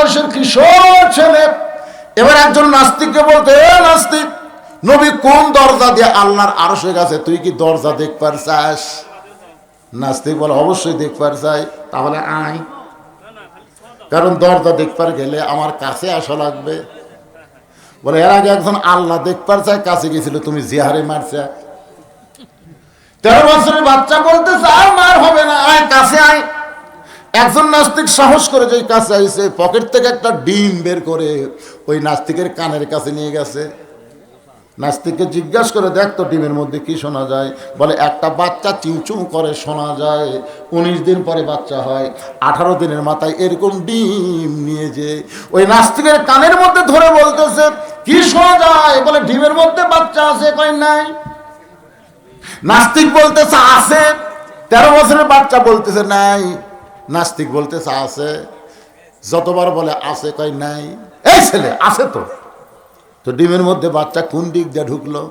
বয়সের কিশোর ছেলে? এবার একজন নাস্তিককে বলতে নাস্তিক, নবী কোন দরজা দিয়ে আল্লাহর আরশের কাছে তুই কি দরজা দেখবার চাস নাস্তিক বলে, অবশ্যই চাই তাহলে কারণ দরজা দেখবার গেলে আমার কাছে আসা লাগবে। বলে, এর আগে একজন আল্লাহ দেখবার চায় কাছে গেছিল, তুমি জিহারে মারছে। তেরো বছরের বাচ্চা বলতেছে, আর মার হবে না। আয়, কাছে আয়। একজন নাস্তিক সাহস করে যে কাছে আইছে, পকেট থেকে একটা ডিম বের করে ওই নাস্তিকের কানের কাছে নিয়ে গেছে। নাস্তিককে জিজ্ঞাসা করে, দেখ তো ডিমের মধ্যে কি শোনা যায়? বলে, একটা বাচ্চা চিউচুম করে শোনা যায়, উনিশ দিন পরে বাচ্চা হয়, আঠারো দিনের মাথায় এরকম ডিম নিয়ে যে ওই নাস্তিকের কানের মধ্যে ধরে বলতেছে, কি শোনা যায়? বলে, ডিমের মধ্যে বাচ্চা আছে কয় নাই? নাস্তিক বলতেছে, আছে। তেরো বছরের বাচ্চা বলতেছে, নাই। নাস্তিক বলতেছে আছে, যতবার বলে আছে কয় নাই। এই ছেলে, আছে তো। তো ডিমের মধ্যে বাচ্চা কোন দিক দিয়ে ঢুকলো?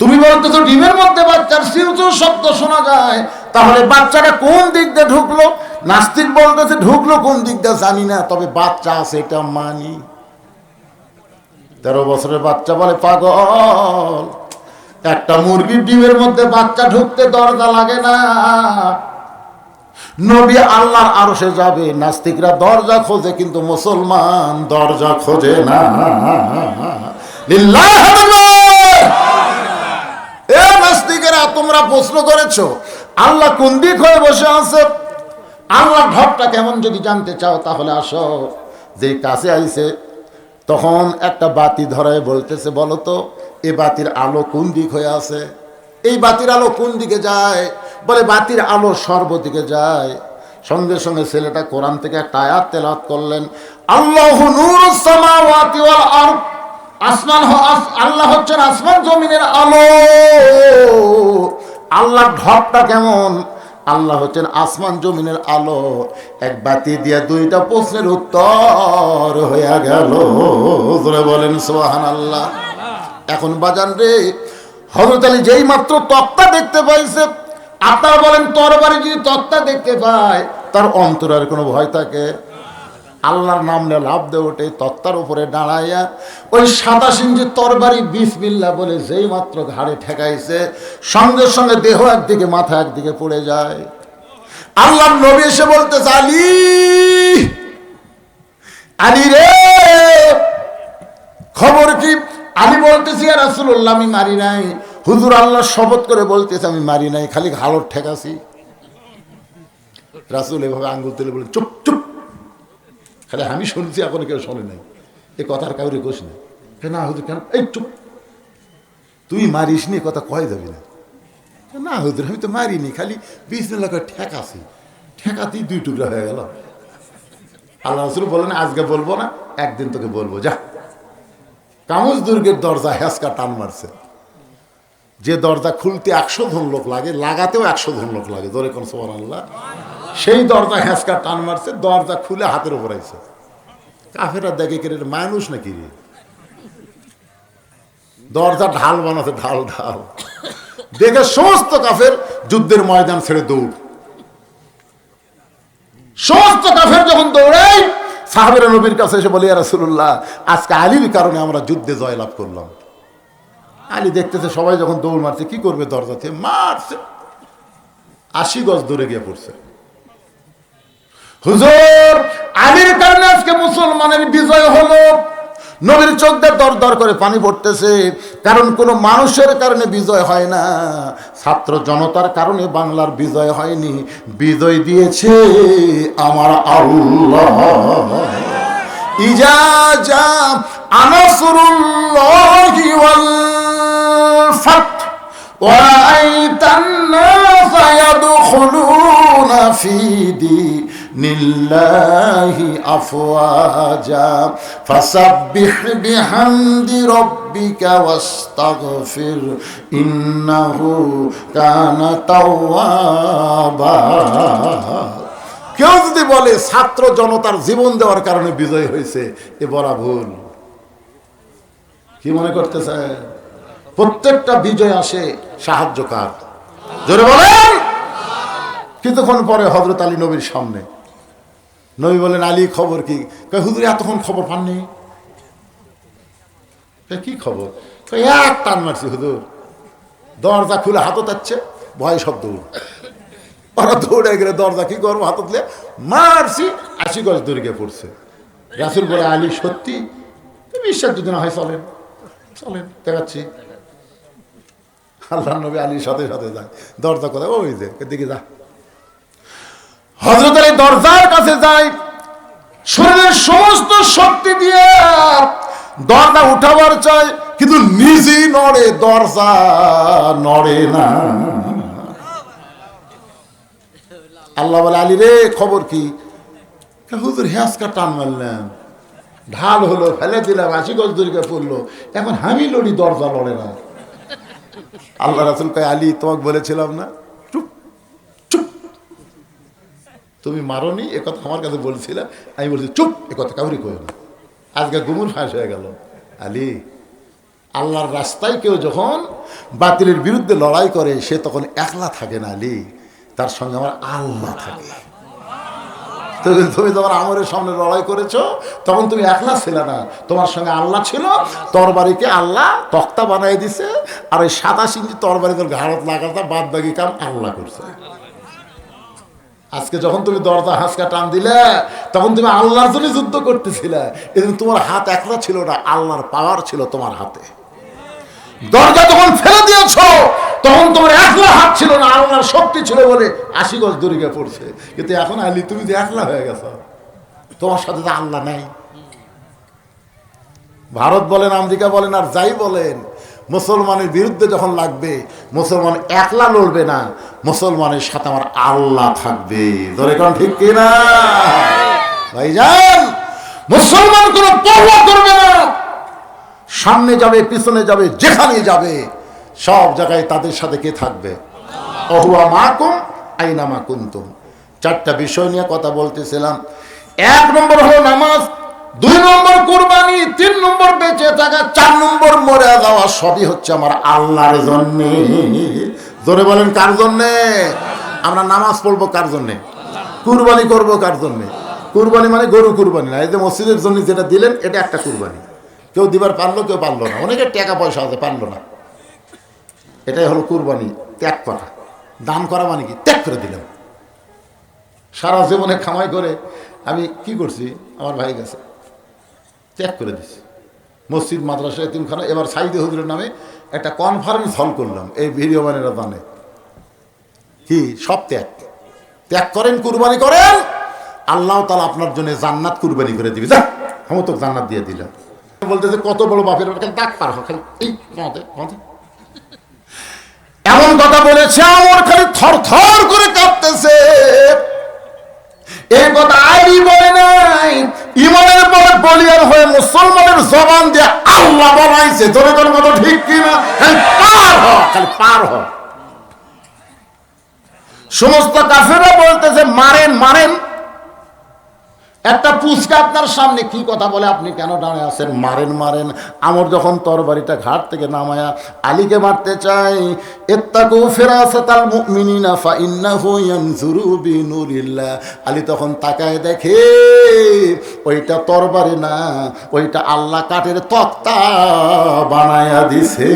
তুমি বলতেছো ডিমের মধ্যে বাচ্চার সিউচু শব্দ শোনা যায়। তাহলে বাচ্চাটা কোন দিক দিয়ে ঢুকলো? নাস্তিক বলতেছে ঢুকলো কোন দিক দিয়ে জানি না, তবে বাচ্চা আছে, এটা মানি। তেরো বছরের বাচ্চা বলে পাগল। একটা মুরগির ডিমের মধ্যে বাচ্চা ঢুকতে দরজা লাগে না। নবী আল্লাহর আরশে যাবে, নাস্তিকরা দরজা খোঁজে, কিন্তু মুসলমান দরজা খোঁজে না। এ নাস্তিকেরা, তোমরা প্রশ্ন করেছ, আল্লাহ কোন দিক হয়ে বসে আছে? আল্লাহ ভাবটা কেমন যদি জানতে চাও, তাহলে আসো। যে কাছে আইছে, তখন একটা বাতি ধরায় বলতেছে, বলো তো, এ বাতির আলো কোন দিক হয়ে আছে? এই বাতির আলো কোন দিকে যায়? বলে, বাতির আলো সর্বদিকে যায়। সঙ্গে সঙ্গে ছেলেটা কোরআন থেকে একটা আয়াত তেলাওয়াত করলেন, আল্লাহ আসমান আস- আল্লাহ হচ্ছেন আসমান জমিনের আলো। আল্লাহর ঢপটা কেমন? আল্লাহ হচ্ছেন আসমান জমিনের আলো। এক বাতি দিয়া দুইটা প্রশ্নের উত্তর হইয়া গেল। বলেন সোহান আল্লাহ এখন বাজান রে হজরত আলী যেই মাত্র তক্তা দেখতে পাইছে আপনারা বলেন, তরবারি যদি তক্তা দেখতে পায়, তার অন্তরের কোনো ভয় থাকে? আল্লাহর নাম নিয়ে লাভ দিয়ে ওঠে তত্তার উপরে দাঁড়াইয়া ওই সাদা সিংজি তরবারি বিসমিল্লা বলে যেই মাত্র ঘাড়ে ঠেকাইছে, সঙ্গে সঙ্গে দেহ একদিকে, মাথা একদিকে পড়ে যায়। আল্লাহর নবী এসে বলতেছে, আলী আলী রে, খবর কি? আমি বলতেছি আর রাসূলুল্লাহ, আমি মারি নাই। হুজুর আল্লাহ শপথ করে বলতেছে, আমি মারি নাই, খালি ঘাড়র ঠেকাছি। রাসুল এভাবে আঙ্গুল তুলে বলে চুপ চুপ। খালি আমি শুনছি, এখন কেউ শোনে নাই। এ কথার কাউরে কোষ না না হুজুর, কেন? এই চুপ। তুই মারিস নি কথা কয় যাবি না? না হুজুর, আমি তো মারিনি, খালি বিশ দিন লাগে ঠেকাছি। ঠেকাতেই দুই টুকরা হয়ে গেল। আল্লাহ রসুল বলেন আজকে বলব না, একদিন তোকে বলব। যা। কামুজ দুর্গের দরজা হ্যাসকা টান মারছে। যে দরজা খুলতে একশো ধন লোক লাগে, লাগাতেও একশো ধন লোক লাগে ধরে কোন সোমান আল্লাহ সেই দরজা হ্যাঁচকা টান মারছে, দরজা খুলে হাতের উপর আইছে। কাফেরা দেখে কে মানুষ নাকি রে? দরজা ঢাল বানাতে ঢাল ঢাল। দেখে সমস্ত কাফের যুদ্ধের ময়দান ছেড়ে দৌড়। সমস্ত কাফের যখন দৌড়াই সাহাবের নবীর কাছে এসে বলি রাসুল্লাহ আজকে আলীর কারণে আমরা যুদ্ধে জয়লাভ করলাম। আলী দেখতেছে, সবাই যখন দৌড় মারছে, কি করবে দরজাতে? মারছে। আশি গজ দূরে গিয়ে পড়ছে। হুজুর আলীর কারণে আজকে মুসলমানের বিজয় হলো। নবীর চোখ দিয়ে দর দর করে পানি পড়তেছে, কারণ কোনো মানুষের কারণে বিজয় হয় না। ছাত্র জনতার কারণে বাংলার বিজয় হয়নি। বিজয় দিয়েছে আমার আল্লাহ। ইজা জা আনসরুল্লাহি ওয়াল ফাত। ওয়ারাইতান নাস ইয়াদখুলুনা ফি দিনিল্লাহি আফওয়াজা। ফাসাব্বিহ বিহামদি রাব্বিকা ওয়াস্তাগফির, ইন্নাহু কানা তাওয়াবা। কেউ যদি বলে ছাত্র জনতার জীবন দেওয়ার কারণে বিজয় হয়েছে, এ বলা ভুল। কি মনে করতেছে? প্রত্যেকটা বিজয় আসে সাহায্য কার? জোরে বলেন! কিছুক্ষণ পরে হজরত আলী নবীর সামনে। নবী বলেন আলী, খবর কি? হুজুর, এতক্ষণ খবর পাননি? কি খবর? এক টান মারছি, হুজুর। দরজা খুলে হাতত যাচ্ছে ভয় শব্দ ওরা দৌড়ে গেলে দরজা কি করব? হাতত লে মারছি, আশি গজ দূরে পড়ছে। রাসুল বলে, আলী, সত্যি? বিশ্বাস যদি না হয় চলেন চলেন, দেখাচ্ছি। আল্লাহ নবী আলীর সাথে সাথে যায়। দরজা কোথায় ওই যে, এদিকে যা। হজরত আলী দরজার কাছে যায়, শরীরের সমস্ত শক্তি দিয়ে দরজা উঠাবার চায়, কিন্তু নিজেই নড়ে, দরজা নড়ে না। আল্লাহ বলে, আলী রে, খবর কি? হুজুর হ্যাঁসকা টান মারলাম ঢাল হলো, ফেলে দিলাম, আশি গজ দূরকে পড়ল। এখন আমি লড়ি, দরজা লড়ে না। আল্লাহ রাসুল কয়, আলী, তোমাকে বলেছিলাম না? তুমি মারনি, এ কথা আমার কাছে বলছিলে, আমি বলছি, চুপ, এ কথা কাউরি কই না। আজকে গুমুর ফাঁস হয়ে গেল। আলী, আল্লাহর রাস্তায় কেউ যখন বাতিলের বিরুদ্ধে লড়াই করে, সে তখন একলা থাকে না, আলী। তার সঙ্গে আমার আল্লাহ থাকে। তুমি তোমার আমরের সামনে লড়াই করেছ, তখন তুমি একলা ছিলে না। তোমার সঙ্গে আল্লাহ ছিল, তরবারিকে আল্লাহ তক্তা বানাই দিছে, আর ওই সাদা সিঞ্জি তরবারি তোর ঘাড়ত লাগাতা বাদ বাকি কাম আল্লাহ করছে। আজকে যখন তুমি দরজা হাঁসকা টান দিলে, তখন তুমি আল্লাহর জন্য যুদ্ধ করতেছিলে। এদিন তোমার হাত একলা ছিল না, আল্লাহর পাওয়ার ছিল তোমার হাতে। দরজা যখন ফেলে দিয়েছ তখন তোমার একলা হাত ছিল না আল্লাহর শক্তি ছিল বলে আশি গজ দূরে পড়ছে। কিন্তু এখন আলি তুমি যে একলা হয়ে গেছ, তোমার সাথে তো আল্লাহ নাই। ভারত বলেন, আমেরিকা বলেন, আর যাই বলেন, মুসলমানের বিরুদ্ধে যখন লাগবে, মুসলমান একলা লড়বে না, মুসলমানের সাথে আমার আল্লাহ থাকবে। ধরে কারণ ঠিক কিনা ভাইজান, মুসলমান কোনো পরোয়া করবে না। সামনে যাবে, পিছনে যাবে যেখানে যাবে সব জায়গায় তাদের সাথে কে থাকবে? অহুয়া মাকুম, আইনা মা কুন্তুম। চারটা বিষয় নিয়ে কথা বলতেছিলাম। এক নম্বর হলো নামাজ, দুই নম্বর কুরবানি, তিন নম্বর বেঁচে থাকা, চার নম্বর মরে যাওয়া, সবই হচ্ছে আমার আল্লাহর জন্যে। জোরে বলেন, কার জন্যে? আমরা নামাজ পড়ব কার জন্যে? কুরবানি করব কার জন্যে? কুরবানি মানে গরু কুরবানি না, এই যে মসজিদের জন্য যেটা দিলেন, এটা একটা কুরবানি। কেউ দিবার পারল, কেউ পারল না। অনেকের টাকা পয়সা আছে, পারল না। এটাই হলো কুরবানি, ত্যাগ করা। দান করা মানে কি? ত্যাগ করে দিলাম। সারা জীবনে খামাই করে আমি কি করছি? আমার ভাই গেছে। ত্যাগ করে দিছি। মসজিদ, মাদ্রাসা, এতিমখানা, এবার সাইদে হুজুরের নামে একটা কনফারেন্স হল করলাম, এই ভিডিও মানেরা জানে কি? সব ত্যাগ। ত্যাগ করেন, কুরবানি করেন, আল্লাহ তালা আপনার জন্য জান্নাত কুরবানি করে দিবে। যা, আমি তো জান্নাত দিয়ে দিলাম। বলতেছে, কত বড় বাপের খালি দাগ পার খালি এই এমন কথা বলেছে, আমার খালি থর থর করে কাঁপতেছে এই কথা আইনি বলে নাই। ইমানের পরে বলিয়ার হয়ে মুসলমানের জবান দিয়ে আল্লাহ বানাইছে। তোর তোর মতো ঠিক কিনা? পার হ, খালি পার হ। সমস্ত কাফেরা বলতেছে, মারেন মারেন। একটা পুচকা আপনার সামনে, কি কথা বলে আপনি কেন দাঁড়িয়ে আছেন? মারেন মারেন। আমার যখন তরবারিটা ঘাট থেকে নামায়া আলীকে মারতে চাই এত্তাকু ফেরাসাতাল মুমিনিনা ফা ইন্নাহু ইয়ানজুরু বিনুরিল্লাহ। আলী তখন তাকায় দেখে, ওইটা তরবারি না, ওইটা আল্লাহ কাঠের তক্তা বানায়া দিছে।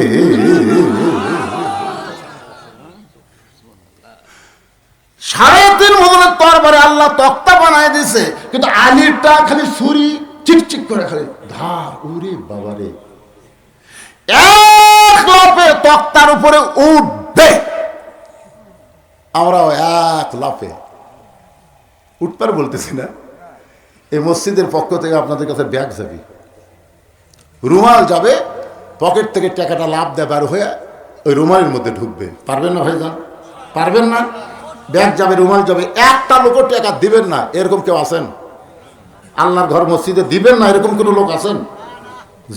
সাড়ে তিন মজনের তরবারে আল্লাহ তক্তা বানায় দিছে, কিন্তু আলিরটা খালি ছুরি চিকচিক করে খালি ধার উরে বাবারে এক লাফে তক্তার উপরে উঠবে। আমরাও এক লাফে। উঠবার বলতেছি না। এই মসজিদের পক্ষ থেকে আপনাদের কাছে ব্যাগ যাবে রুমাল যাবে, পকেট থেকে টাকাটা লাভ দেয় বার হয়ে ওই রুমালের মধ্যে ঢুকবে। পারবেন না ভাই যান পারবেন না? ব্যাগ যাবে, রুমাল যাবে, একটা লোকও টাকা দিবেন না, এরকম কেউ আছেন? আল্লাহর ঘর মসজিদে দিবেন না, এরকম কোনো লোক আছেন?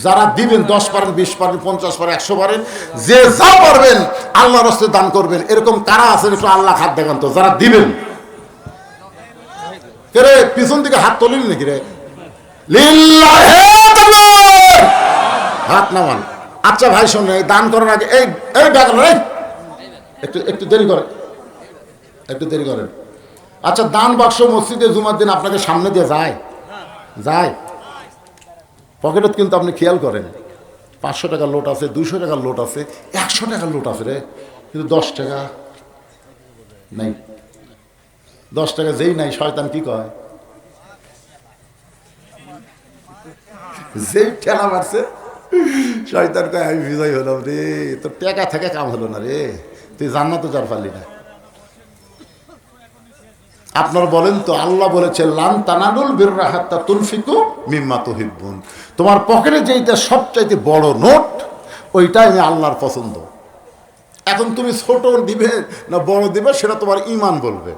যারা দিবেন, দশ পারেন, বিশ পারেন, পঞ্চাশ পারেন, একশো পারেন, যে যা পারবেন আল্লাহ রস্তে দান করবেন। এরকম কারা আছেন, একটু আল্লাহ হাত দেখান তো, যারা দিবেন। রে, পিছন দিকে হাত তোলেন নাকি রে! হাত নামান। আচ্ছা ভাই শোন দান করার আগে, এই এই ব্যাগ একটু একটু দেরি করে। একটু দেরি করেন। আচ্ছা দান বাক্স মসজিদে জুমার দিন আপনাকে সামনে দিয়ে যায়। যায়। পকেটত কিন্তু আপনি খেয়াল করেন, পাঁচশো টাকার লোট আছে দুশো টাকার লোট আছে, একশো টাকার লোট আছে রে। কিন্তু দশ টাকা নাই। দশ টাকা যেই নাই, শয়তান কি কয়? যেই ঠেলা মারছে, শয়তান কয়, আমি বিজয় হলাম রে, তোর টাকা থেকে কাম হলো না রে, তুই জান্নাত যার পারলি না। আপনারা বলেন তো, আল্লাহ বলেছে, লান তানানুল বিররা হাত্তা তুলফিকু মিম্মা তুহিব্বুন। তোমার পকেটে যেইটা সবচাইতে বড় নোট, ওইটাই আমি আল্লাহর পছন্দ। এখন তুমি ছোট দিবে না বড় দিবে, সেটা তোমার ইমান বলবে।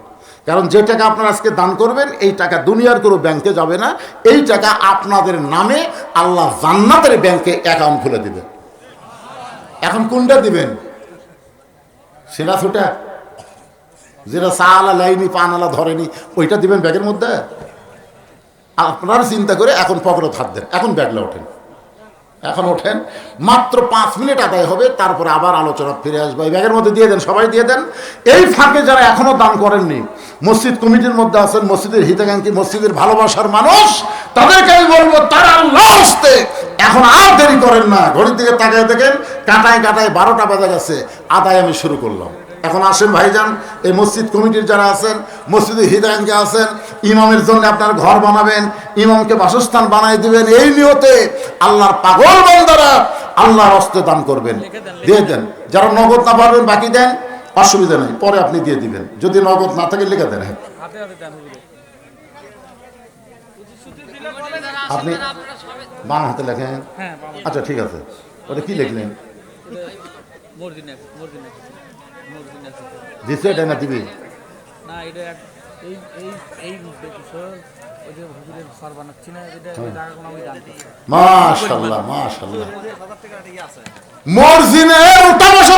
কারণ যে টাকা আপনারা আজকে দান করবেন, এই টাকা দুনিয়ার কোনো ব্যাংকে যাবে না। এই টাকা আপনাদের নামে আল্লাহ জান্নাতের ব্যাংকে অ্যাকাউন্ট খুলে দিবে। এখন কোনটা দিবেন? সেটা ছোটা? যেটা চা আলা লাইনি পান আলা ধরেনি, ওইটা দিবেন ব্যাগের মধ্যে? আপনারা চিন্তা করে এখন পকেটে হাত দেন। এখন ব্যাগলে ওঠেন। এখন ওঠেন। মাত্র পাঁচ মিনিট আদায় হবে, তারপরে আবার আলোচনা ফিরে আসবে। এই ব্যাগের মধ্যে দিয়ে দেন, সবাই দিয়ে দেন। এই ফাঁকে যারা এখনও দান করেননি, মসজিদ কমিটির মধ্যে আছেন, মসজিদের হিতাকাঙ্ক্ষী, মসজিদের ভালোবাসার মানুষ, তাদেরকে আমি বলব, তারা আসতে এখন আর দেরি করেন না। ঘড়ির দিকে তাকায় দেখেন, কাটায় কাটায় বারোটা বাজে গেছে। আদায় আমি শুরু করলাম। এখন আসেন ভাইজান এই মসজিদ কমিটির যারা আছেন মসজিদে হৃদয়কে আছেন ইমামের জন্য আপনার ঘর বানাবেন ইমামকে বাসস্থান বানাই দিবেন এই নিয়তে আল্লাহর পাগল বন্দারা আল্লাহর হস্তে দান করবেন। দিয়ে দেন যারা নগদ না পারবেন বাকি দেন অসুবিধা নেই পরে আপনি দিয়ে দিবেন। যদি নগদ না থাকে লিখে দেন হ্যাঁ। আপনি বাম হাতে লেখেন? হ্যাঁ আচ্ছা ঠিক আছে। ওটা কি লিখলেন মর্জিন আছে মর্জিন আছে মর্জিন দিচ্ছে এটা না দিবি না এটা এই এই এই মাশাল্লাহ মাশাল্লাহ। মর্জিনের উঠা বসা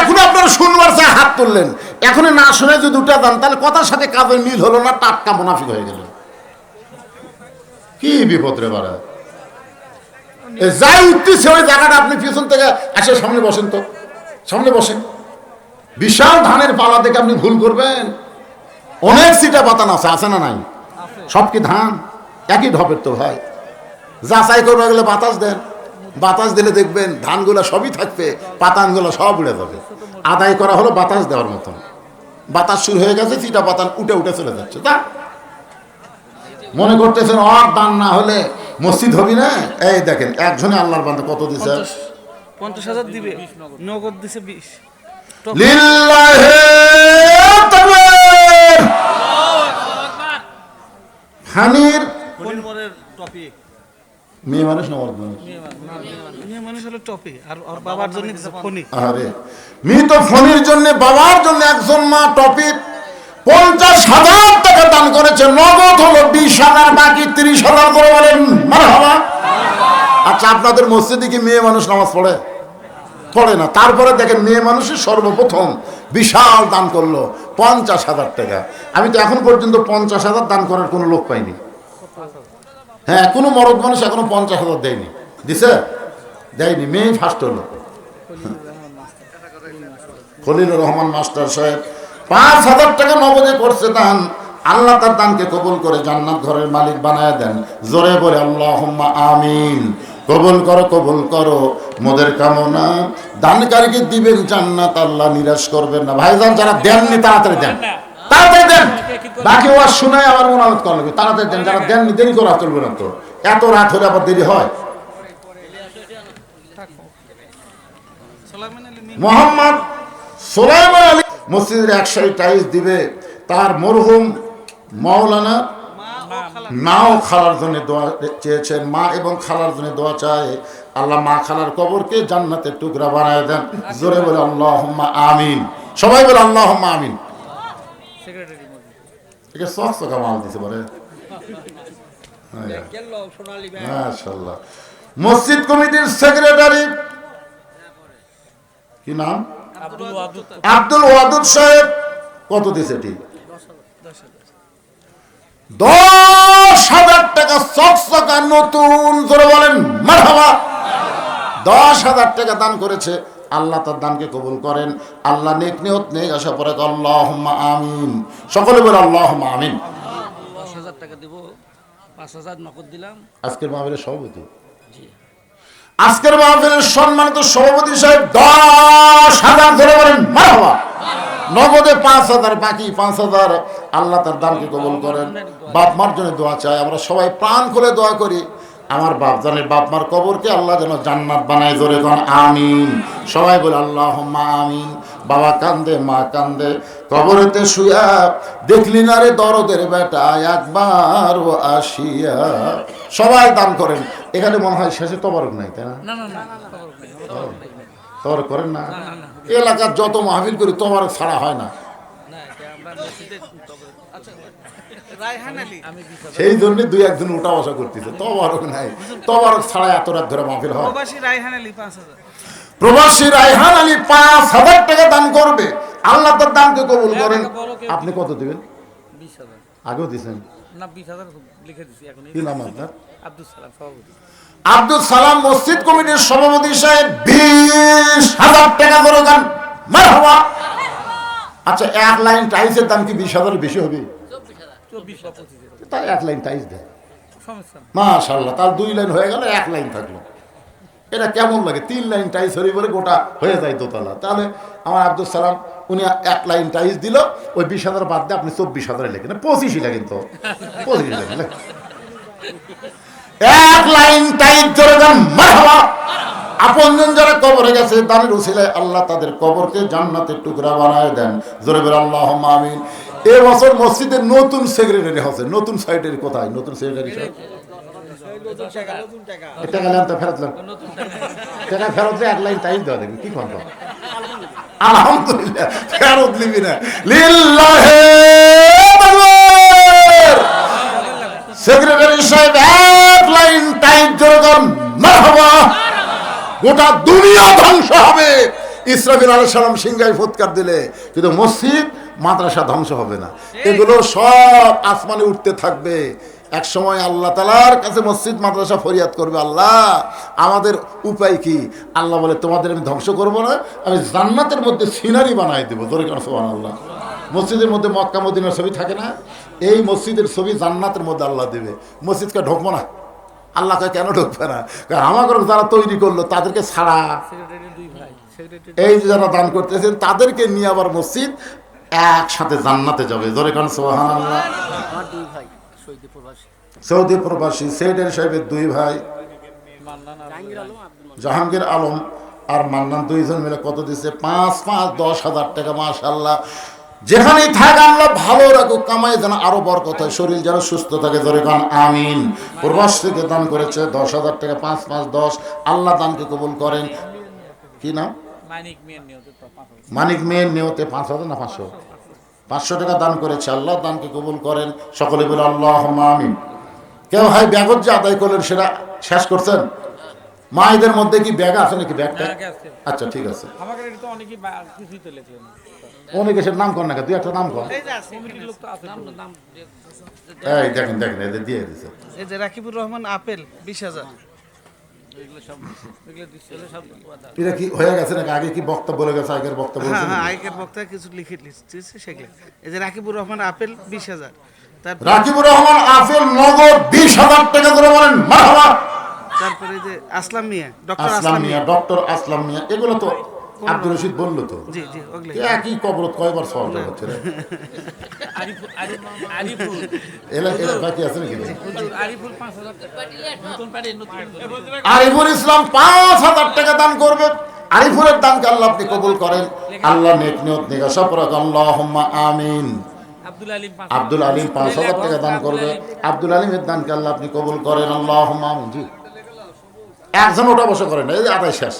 এখন আপনারা শুনবার চাই হাত তুললেন। এখনই না শুনে যদি উঠা দেন তাহলে কথার সাথে কাজের মিল হলো না টাটকা মুনাফিক হয়ে গেল। কি বিপদ রে বাড়া? যাই উঠতেছে ওই জায়গাটা আপনি পিছন থেকে আসে সামনে বসেন তো। সামনে বসেন। বিশাল ধানের পালা দেখে আপনি ভুল করবেন। অনেক সিটা পাতান আছে আছে না নাই? সব কি ধান? একই ঢপের তো ভাই। যাচাই করবে গেলে বাতাস দেন। বাতাস দিলে দেখবেন ধানগুলো সবই থাকবে, পাতানগুলো সব উড়ে যাবে। আদায় করা হলো বাতাস দেওয়ার মতন। বাতাস শুরু হয়ে গেছে চিটা পাতান উঠে উঠে চলে যাচ্ছে। তা মনে করতেছেন আর দান না হলে মসজিদ হবি না? এই দেখেন, একজনে আল্লাহর বান্ধব কত দিছে? পঞ্চাশ হাজার দিবে, নগদ দিছে বিশ। হানির মেয়ে মানুষ না জন্য মৃত বাবার জন্য একজন মা টপি। পঞ্চাশ হাজার টাকা দান করেছে নগদ হলো বিশ হাজার বাকি তিরিশ হাজার। করে বলেন মানে হবা আচ্ছা আপনাদের মসজিদে কি মেয়ে মানুষ নামাজ পড়ে? পড়ে না। তারপরে দেখেন মেয়ে মানুষের সর্বপ্রথম বিশাল দান করল, পঞ্চাশ হাজার টাকা। আমি তো এখন পর্যন্ত পঞ্চাশ হাজার দান করার কোনো লোক পাইনি। হ্যাঁ কোনো মরদ মানুষ এখনও পঞ্চাশ হাজার দেয়নি। দিছে? দেয়নি মেয়ে ফার্স্ট হলো। খলিলুর রহমান মাস্টার সাহেব, পাঁচ হাজার টাকা নগদে করছে দান। আল্লাহ তার দানকে কবুল করে জান্নাত ঘরের মালিক বানায় দেন। জোরে বলে আল্লাহ আমিন। কবুল করো কবুল করো। মোদের কামনা। দানকারীকে দিবেন জান্নাত আল্লাহ নিরাশ করবেন না। ভাইজান যারা দেননি তাড়াতাড়ি দেন। তাড়াতাড়ি দেন। বাকি ওয়াজ শোনায় আবার মনামত করা লাগবে তাড়াতাড়ি দেন। যারা দেননি দেরি করা চলবে না তো। এত রাত হলে আবার দেরি হয়। মোহাম্মদ সোলাইমান আলী মসজিদের একশাই টাইলস দিবে। তার মরহুম মাওলানা মা ও খালার জন্য। দোয়া চেয়েছেন মা এবং খালার জন্য দোয়া চায়। আল্লাহ মা খালার কবরকে জান্নাতের টুকরা বানায় দেন। জোরে বলে আল্লাহ আমিন। সবাই বলে আল্লাহ আমিন। সেক্রেটারি মর্জিন একে সখ সখা মাল দিতে পারে মাশাল্লাহ মসজিদ কমিটির সেক্রেটারি। কি নাম? আব্দুল ওয়াদুদ। সাহেব। কত দিছে ঠিক দশ হাজার টাকা চকচকা নতুন জোরে বলেন মারহাবা। দশ হাজার টাকা দান করেছে আল্লাহ তার দানকে কবুল করেন। আল্লাহ নেক নিয়ত নেক আশা পরে আল্লাহ আমিন। সকলে বলে আল্লাহ আমিন। দশ হাজার টাকা দিব পাঁচ হাজার নগদ দিলাম। আজকের মাহফিলের সভাপতি। আজকের মাহফিলের সম্মানিত সভাপতি সাহেব দশ হাজার ধরে বলেন মারহাবা। নগদে পাঁচ হাজার, বাকি পাঁচ হাজার আল্লাহ তার দানকে কবল করেন। বাপ মার জন্য দোয়া চাই, আমরা সবাই প্রাণ খুলে দোয়া করি। আমার বাপ জানের বাপ মার কবরকে আল্লাহ যেন জান্নাত বানায় জোরে কোন, আমিন। সবাই বলে আল্লাহ মা আমিন। বাবা কান্দে, মা কান্দে, কবরেতে শুয়া। দেখলি না রে দরদের বেটা, একবার ও আসিয়া। সবাই দান করেন। এখানে মনে হয় শেষে তবরক নাই, তাই না? তবরক করেন না। এলাকার যত মাহফিল করি তবরক ছাড়া হয় না। না এটা আমরা মসজিদে তবে আচ্ছা রায়হান আলী। আমি বিশ হাজার সেই জন্য দুই একজন উঠা বসা করতেছে। তবরক নাই। তবরক ছাড়া এত রাত ধরে মাহফিল হয়। প্রবাসী রায়হান আলী পাঁচ হাজার। টাকা দান করবে। আল্লাহ তার দানকে কবুল করেন। আপনি কত দিবেন? আগেও দিছেন। না বিশ হাজার লিখে দিছি এখন কি নাম আপনার? আব্দুল সালাম সভাপতি। আব্দুল সালাম মসজিদ কমিটির সভাপতি সাহেব বিশ হাজার টাকা করে দান। আচ্ছা এক লাইন টাইলসের দাম কি বিশ হাজার বেশি হবে? তাই এক লাইন টাইলস দেয় মাশাল্লাহ তার দুই লাইন হয়ে গেল এক লাইন থাকল। এটা কেমন লাগে? তিন লাইন টাইস হরি বলে গোটা হয়ে যায় দোতলা। তাহলে আমার আব্দুল সালাম উনি এক লাইন টাইস দিল ওই বিশ হাজার বাদ দিয়ে আপনি চব্বিশ হাজারে লেখেন। পঁচিশই লেখেন তো। পঁচিশ লেখেন। এক লাইন ধরে মারহাবা। আপনজন যারা কবরে গেছে দানের উসিলায় আল্লাহ তাদের কবরকে জান্নাতের টুকরা বানায় দেন। আল্লাহ এ বছর নতুন সেক্রেটারি হচ্ছে, নতুন সাইটের কোথায়? নতুন আলহামদুলিল্লাহ সেক্রেটারি সাহেব গোটা দুনিয়া ধ্বংস হবে। ইসরাফিল সালাম ফুৎকার দিলে। কিন্তু মসজিদ মাদ্রাসা ধ্বংস হবে না। এগুলো সব আসমানে উঠতে থাকবে। এক সময় আল্লাহ তালার কাছে মসজিদ মাদ্রাসা ফরিয়াদ করবে আল্লাহ আমাদের উপায় কি? আল্লাহ বলে তোমাদের আমি ধ্বংস করব না আমি জান্নাতের মধ্যে সিনারি বানাই দেবো। দরে কেন সোহান আল্লাহ মসজিদের মধ্যে মক্কা মদিনার ছবি থাকে না। এই মসজিদের ছবি জান্নাতের মধ্যে আল্লাহ দেবে। মসজিদকে ঢোকবো না। আল্লাহকে কেন ঢুকবে না? আমাকে যারা তৈরি করল তাদেরকে ছাড়া। এই যে যারা দান করতেছেন তাদেরকে নিয়ে আবার মসজিদ একসাথে জান্নাতে যাবে। ধরে কারণ সোহান আল্লাহ আমার সৈদি প্রবাসী। সেটের সাহেবের দুই ভাই জাহাঙ্গীর আলম আর মান্নান দুইজন মিলে কত দিচ্ছে? পাঁচ পাঁচ দশ হাজার টাকা মাশাল্লাহ যেখানেই থাক আল্লাহ ভালো রাখুক কামাই যেন আরও বরকত হয় শরীর যেন সুস্থ থাকে ধরে গান আমিন। প্রবাস থেকে দান করেছে দশ হাজার টাকা পাঁচ পাঁচ দশ। আল্লাহ দানকে কবুল করেন। কি নাম? মানিক মেয়ের নিয়ত পাঁচ হাজার। না পাঁচশো? পাঁচশো টাকা দান করেছে আল্লাহ দানকে কবুল করেন। সকলে বলে আল্লাহ আমিন। কেউ ভাই ব্যাগত যে আদায় করলেন সেটা শেষ করছেন? মায়েদের মধ্যে কি ব্যাগ আছে নাকি ব্যাগটা? আচ্ছা ঠিক আছে। অনেকে সে নাম কর না দুই একটা নাম কর। এই যে আছে কমিটির লোক তো আছে। নাম নাম এই দেখেন দেখেন এদের দিয়ে দিছে। এই যে রাকিবুর রহমান আপেল বিশ হাজার। এগুলো সব এগুলো দিচ্ছে। এটা কি হয়ে গেছে নাকি? আগে কি বক্তব্য বলে গেছে? আগের বক্তব্য হ্যাঁ হ্যাঁ কিছু লিখে সেগুলো। এই যে রাকিবুর রহমান আপেল বিশ হাজার। তারপর রাকিবুর রহমান আফেল নগদ বিশ হাজার টাকা করে বলেন মারহাবা। তারপরে যে আসলাম মিয়া ডক্টর আসলাম মিয়া। ডক্টর আসলাম মিয়া। এগুলো তো আব্দুল রশিদ বলল তো। একই কবরত কয়বার সওয়াল হচ্ছে রে? আরিফুল। ইসলাম পাঁচ হাজার টাকা দান করবে। আরিফুলের দানকে আল্লাহ আপনি কবুল করেন? আল্লাহ নেক নিয়ত নিগাসা পরাক আল্লাহ আমিন। আব্দুল আলিম পাঁচ হাজার টাকা দান করবে। আব্দুল আলিমের দানকে আল্লাহ আপনি কবুল করেন? আল্লাহ আমিন। জি। একজন ওটা বসে করেন এই আদায় শেষ।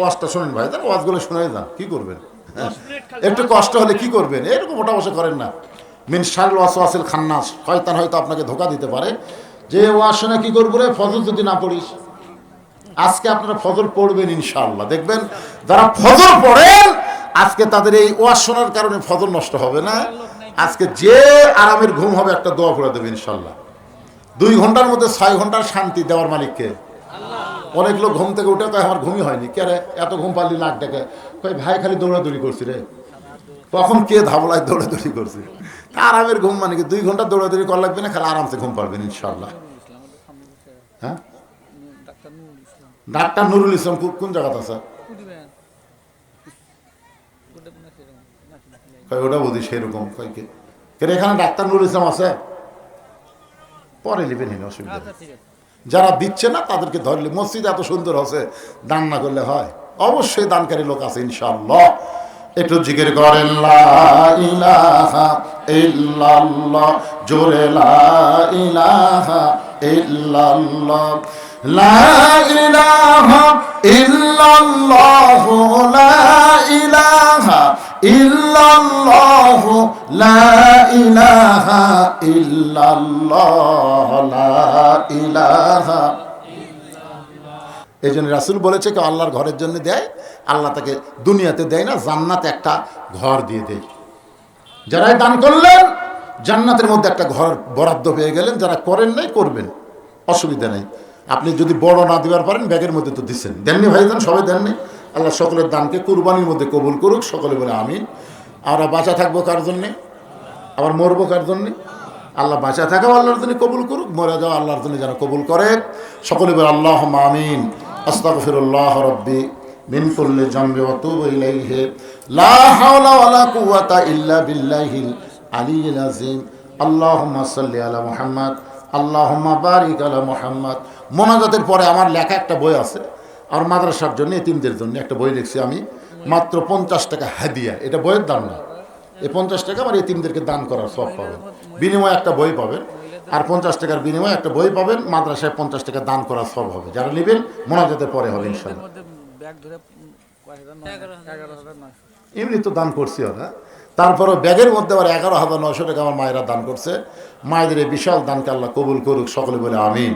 ওয়াজটা শোনেন ভাই তার ওয়াজগুলো শোনাই যান কি করবেন? একটু কষ্ট হলে কি করবেন? এরকম ওটা বসে করেন না। মিন শাল ওয়াসওয়াসিল খান্নাস শয়তান হয়তো আপনাকে ধোকা দিতে পারে। যে ওয়াজ শুনে কি করব রে? ফজল যদি না পড়িস। আজকে আপনারা ফজল পড়বেন ইনশাআল্লাহ। দেখবেন যারা ফজল পড়েন আজকে তাদের এই ওয়াজ শোনার কারণে ফজল নষ্ট হবে না। আজকে যে আরামের ঘুম হবে একটা দোয়া করে দেবে ইনশাল্লাহ দুই ঘণ্টার মধ্যে ছয় ঘণ্টার শান্তি দেওয়ার মালিককে। অনেক লোক ঘুম থেকে উঠে কয় আমার ঘুমই হয়নি। কে রে, এত ঘুম পারলি লাখ ডেকে? কয় ভাই, খালি দৌড়াদৌড়ি করছি রে। কখন কে ধাবলায় দৌড়াদৌড়ি করছে? আরামের ঘুম মানে কি? দুই ঘণ্টা দৌড়াদৌড়ি করা লাগবে না, খালি আরামসে ঘুম পারবেন ইনশাল্লাহ হ্যাঁ? ডাক্তার নুরুল ইসলাম কোন- জায়গাতে আছে? ওটা বুঝি সেরকম এখানে ডাক্তার নুরুল ইসলাম আছে? পরে নেবেন অসুবিধা যারা দিচ্ছে না, তাদেরকে ধরলে মসজিদ এত সুন্দর হচ্ছে, দান না করলে হয়। অবশ্যই দানকারী লোক আছে ইনশাল্লাহ একটু জিগের করেন জোরে লা ইল্লাল্লাহ, লা ইলাহা ইল্লাল্লাহ, লা ইলাহা লা লা ইলাহা এই জন্য রাসুল বলেছে কি, আল্লাহর ঘরের জন্য দেয়, আল্লাহ তাকে দুনিয়াতে দেয় না, জান্নাতে একটা ঘর দিয়ে দেয়। যারাই দান করলেন জান্নাতের মধ্যে একটা ঘর বরাদ্দ পেয়ে গেলেন, যারা করেন নাই, করবেন। অসুবিধা নেই। আপনি যদি বড় না দেওয়ার পারেন, ব্যাগের মধ্যে তো দিচ্ছেন। দেননি ভাই দেন সবাই দেননি? আল্লাহ সকলের দানকে কুরবানির মধ্যে কবুল করুক, সকলে বলে আমি আমরা বাঁচা থাকব কার জন্যে? আবার মরবো কার জন্যে? আল্লাহ বাঁচা থাকাও আল্লাহর জন্য কবুল করুক, মরে যাওয়া আল্লাহর জন্য যারা কবুল করে। সকলে বলে আল্লাহ আমিন। আস্তাগফিরুল্লাহ রব্বি মিন কুল্লি জামবি ওয়া তুবু ইলাইহি। লা ইল্লা বিল্লাহিল আলিয়্যিল আযীম আল্লাহুম্মা সাল্লি আলা মুহাম্মদ আল্লাহুম্মা বারিক আলা মুহাম্মদ। মোনাজাতের পরে আমার লেখা একটা বই আছে। আর মাদ্রাসার জন্য এতিমদের জন্য একটা বই লিখছি আমি। মাত্র পঞ্চাশ টাকা হাদিয়া। এটা বইয়ের দাম না। এই পঞ্চাশ টাকা আমার এতিমদেরকে দান করার সব পাবেন। বিনিময়ে একটা বই পাবেন। আর পঞ্চাশ টাকার বিনিময়ে একটা বই পাবেন। মাদ্রাসায় পঞ্চাশ টাকা দান করার সব হবে। যারা নেবেন মোনাজাতের পরে হবে ইনশাল্লাহ এমনি তো দান করছি ওরা। তারপরে ব্যাগের মধ্যে আবার এগারো হাজার নশো টাকা আমার মায়েরা দান করছে। মায়েদের এই বিশাল দানকে আল্লাহ কবুল করুক সকলে বলে বেশি।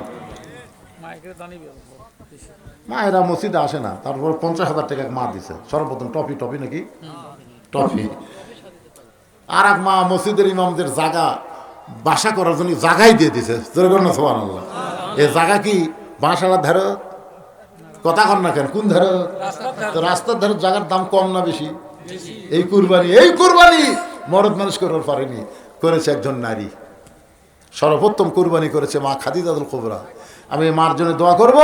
মায়েরা মসজিদে আসে না তারপর পঞ্চাশ হাজার টাকা মা দিছে। সর্বপ্রথম টপি টপি নাকি? টপি আর এক মা মসজিদের ইমামদের জায়গা বাসা করার জন্য জায়গাই দিয়ে দিছে। সোহান আল্লাহ এই জায়গা কি? বাসার ধারো? কথা কর না কেন কোন ধারো? রাস্তার ধারে। জায়গার দাম কম না বেশি? এই কুরবানি এই কুরবানি! মরদ মানুষ করার পারেনি। করেছে একজন নারী। সর্বোত্তম কুরবানি করেছে মা খাদিজাতুল কুবরা আমি মার জন্য দোয়া করব।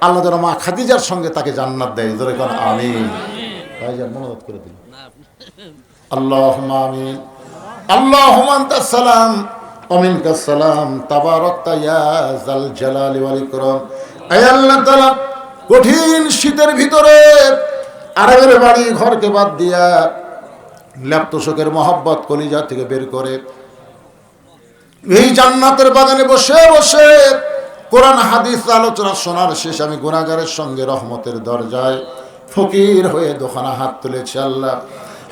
আল্লাহ যেন মা খাদিজার সঙ্গে তাকে জান্নাত দেয়। ধরে কোন আমি ভাইজান করে দিল আল্লাহ আমিন। আল্লাহ সালাম কঠিন শীতের ভিতরে আরবের বাড়ি ঘরকে বাদ দিয়া ল্যাপ্তশোকের মহব্বত কলিজা থেকে বের করে। এই জান্নাতের বাগানে বসে বসে কোরআন, হাদিস আলোচনা শোনার শেষ আমি গুণাগারের সঙ্গে রহমতের দরজায় ফকির হয়ে দোকানা হাত তুলেছি আল্লাহ।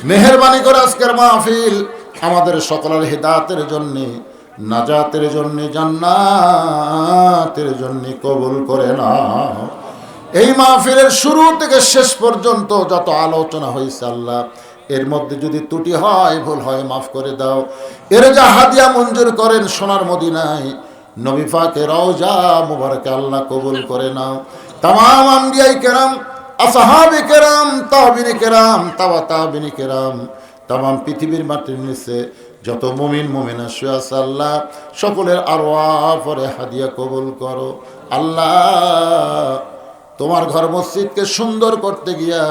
মেহরবানি করে আজকের মাহফিল আমাদের সকলের হিদাতের জন্য, নাজাতের জন্য, জান্নাতের জন্য কবুল করে না এই মাহফিলের শুরু থেকে শেষ পর্যন্ত যত আলোচনা হয়েছে আল্লাহ, এর মধ্যে যদি ত্রুটি হয়, ভুল হয়, মাফ করে দাও। এর যা হাদিয়া মঞ্জুর করেন সোনার মদিনায়, নবী পাকে রওজা মুবারকে আল্লাহ কবুল করে নাও। তামাম আম্বিয়াই কেরাম, আসহাবি কেরাম তাহবিনী কেরাম তাওয়া তাহবিনী কেরাম, তামাম পৃথিবীর মাটির নিচে যত মুমিন, মুমিনা শুয়াস আল্লাহ। সকলের আরোয়া পরে হাদিয়া কবুল করো। আল্লাহ তোমার ঘর মসজিদকে সুন্দর করতে গিয়া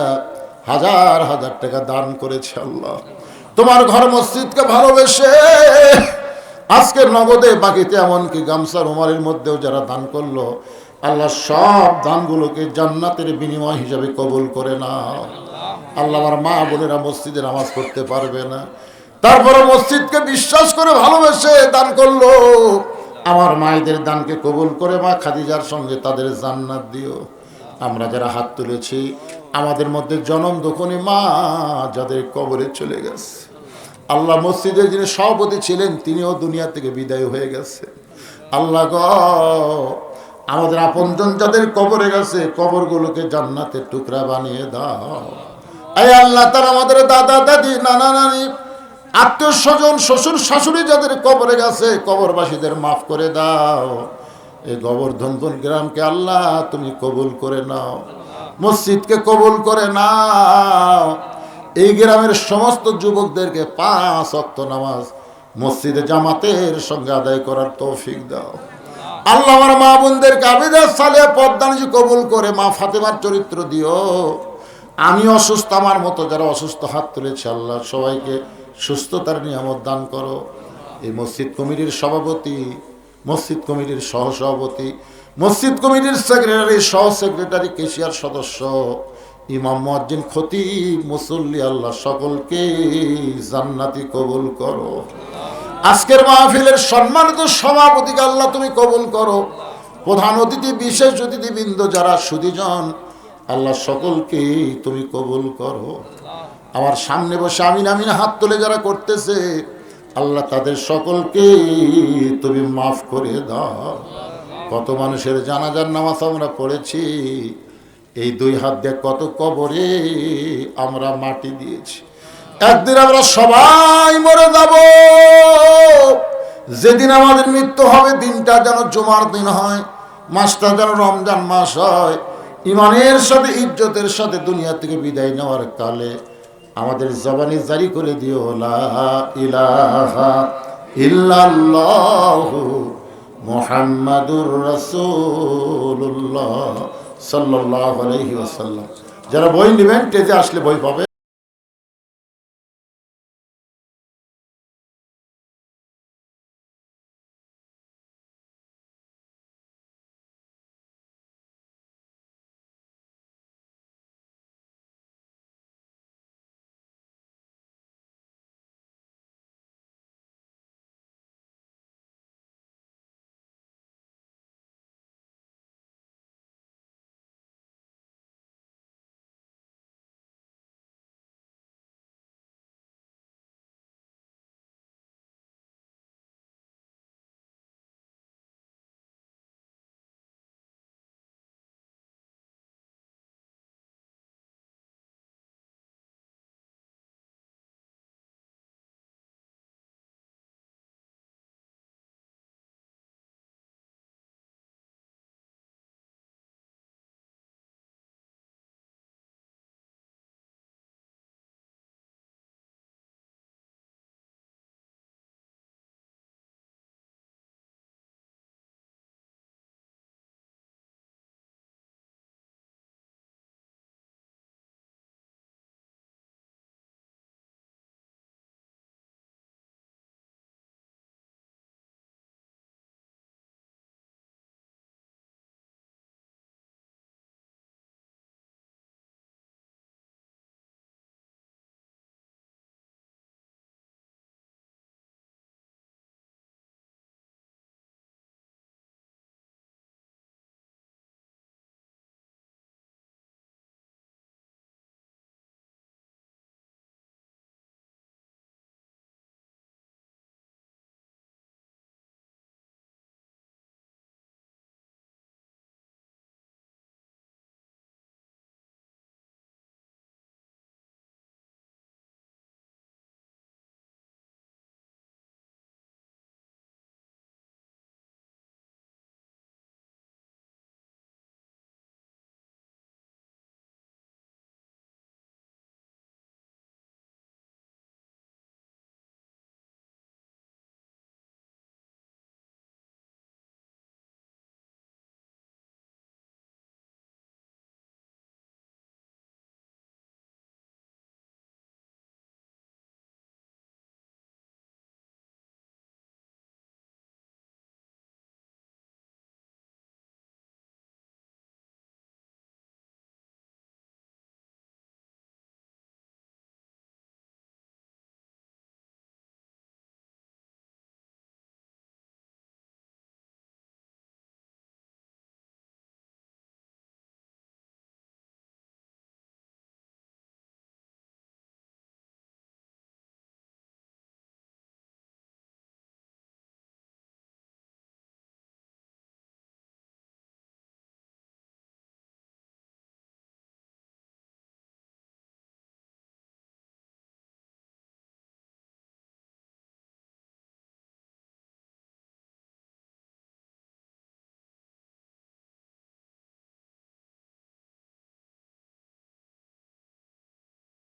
হাজার হাজার টাকা দান করেছে আল্লাহ। তোমার ঘর মসজিদকে ভালোবেসে আজকের নগদে বাকিতে এমনকি গামছা রুমালের মধ্যেও যারা দান করল, আল্লাহ সব দানগুলোকে জান্নাতের বিনিময় হিসাবে কবুল করে না আল্লাহ আমার মা বোনেরা মসজিদে নামাজ পড়তে পারবে না। তারপরে মসজিদকে বিশ্বাস করে ভালোবেসে দান করল। আমার মায়েদের দানকে কবুল করে মা খাদিজার সঙ্গে তাদের জান্নাত দিও। আমরা যারা হাত তুলেছি, আমাদের মধ্যে জনম দোকানে মা যাদের কবরে চলে গেছে। আল্লাহ মসজিদের যিনি সভাপতি ছিলেন, তিনিও দুনিয়া থেকে বিদায় হয়ে গেছে। আল্লাহ গ, আমাদের আপনজন যাদের কবরে গেছে, কবরগুলোকে জান্নাতের টুকরা বানিয়ে দাও। এই আল্লাহ, তার আমাদের দাদা, দাদি, নানা, নানি, আত্মীয় স্বজন, শ্বশুর, শাশুড়ি যাদের কবরে গেছে, কবরবাসীদের মাফ করে দাও। এই গোবর্ধনপুর গ্রামকে আল্লাহ তুমি কবুল করে নাও, মসজিদকে কবুল করে নাও। এই গ্রামের সমস্ত যুবকদেরকে পাঁচ অক্ত নামাজ মসজিদে জামাতের সঙ্গে আদায় করার তৌফিক দাও। আল্লাহ আমার মা বোনদেরকে আবিদার সালে পদ্মানিজি কবুল করে, মা ফাতেমার চরিত্র দিও। আমি অসুস্থ, আমার মতো যারা অসুস্থ হাত তুলেছে আল্লাহ, সবাইকে সুস্থতার নিয়ামত দান করো। এই মসজিদ কমিটির সভাপতি মসজিদ কমিটির সহসভাপতি, মসজিদ কমিটির সেক্রেটারি সহ সেক্রেটারি কেশিয়ার সদস্য, ইমাম মুয়াজ্জিন খতিব, মুসল্লি আল্লাহ সকলকে জান্নাতি কবুল করো। আজকের মাহফিলের সম্মানিত সভাপতিকে আল্লাহ তুমি কবুল করো। প্রধান অতিথি, বিশেষ অতিথিবৃন্দ যারা সুদীজন, আল্লাহ সকলকে তুমি কবুল করো। আমার সামনে বসে আমিন আমিন হাত তুলে যারা করতেছে আল্লাহ তাদের সকলকে তুমি মাফ করে দাও। কত মানুষের জানাজার নামাজ আমরা পড়েছি। এই দুই হাত দিয়ে কত কবরে আমরা মাটি দিয়েছি। একদিন আমরা সবাই মরে যাব। যেদিন আমাদের মৃত্যু হবে, দিনটা যেন জমার দিন হয়, মাসটা যেন রমজান মাস হয়। ইমানের সাথে, ইজ্জতের সাথে দুনিয়া থেকে বিদায় নেওয়ার কালে আমাদের জবানি জারি করে দিও ইলাহা মুহাম্মাদুর আলাইহি ওয়াসাল্লাম। যারা বই নেবেন, টেজে আসলে বই পাবে।